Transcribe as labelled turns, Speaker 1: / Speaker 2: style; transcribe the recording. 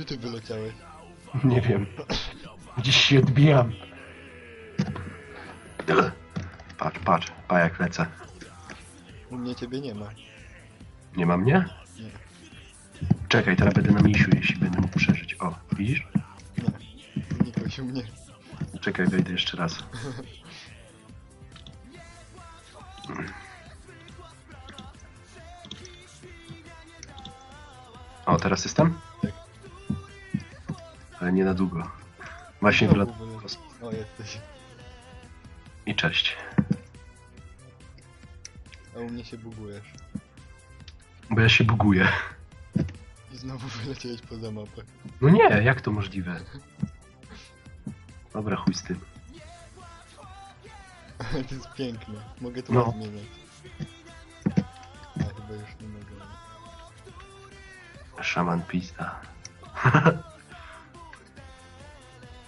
Speaker 1: Gdzie ty wyleciałeś?
Speaker 2: Nie wiem. Gdzieś się odbijam. Patrz, patrz, pa jak lecę.
Speaker 1: U mnie ciebie nie ma.
Speaker 2: Nie ma mnie?
Speaker 1: Nie.
Speaker 2: Czekaj, teraz będę na misiu, jeśli będę mógł przeżyć. O, widzisz?
Speaker 1: Nie. Nikoś u mnie.
Speaker 2: Czekaj, wejdę jeszcze raz. O, teraz jestem?
Speaker 1: Tak.
Speaker 2: Ale nie na długo. Właśnie wlot...
Speaker 1: wyleciał. O, jesteś.
Speaker 2: I cześć.
Speaker 1: A u mnie się bugujesz.
Speaker 2: Bo ja się buguję.
Speaker 1: I znowu wyleciałeś poza mapę.
Speaker 2: No nie, jak to możliwe? Dobra, chuj z tym.
Speaker 1: To jest piękne. Mogę to
Speaker 2: No.
Speaker 1: zmieniać. A chyba już nie mogę.
Speaker 2: Szaman pizda.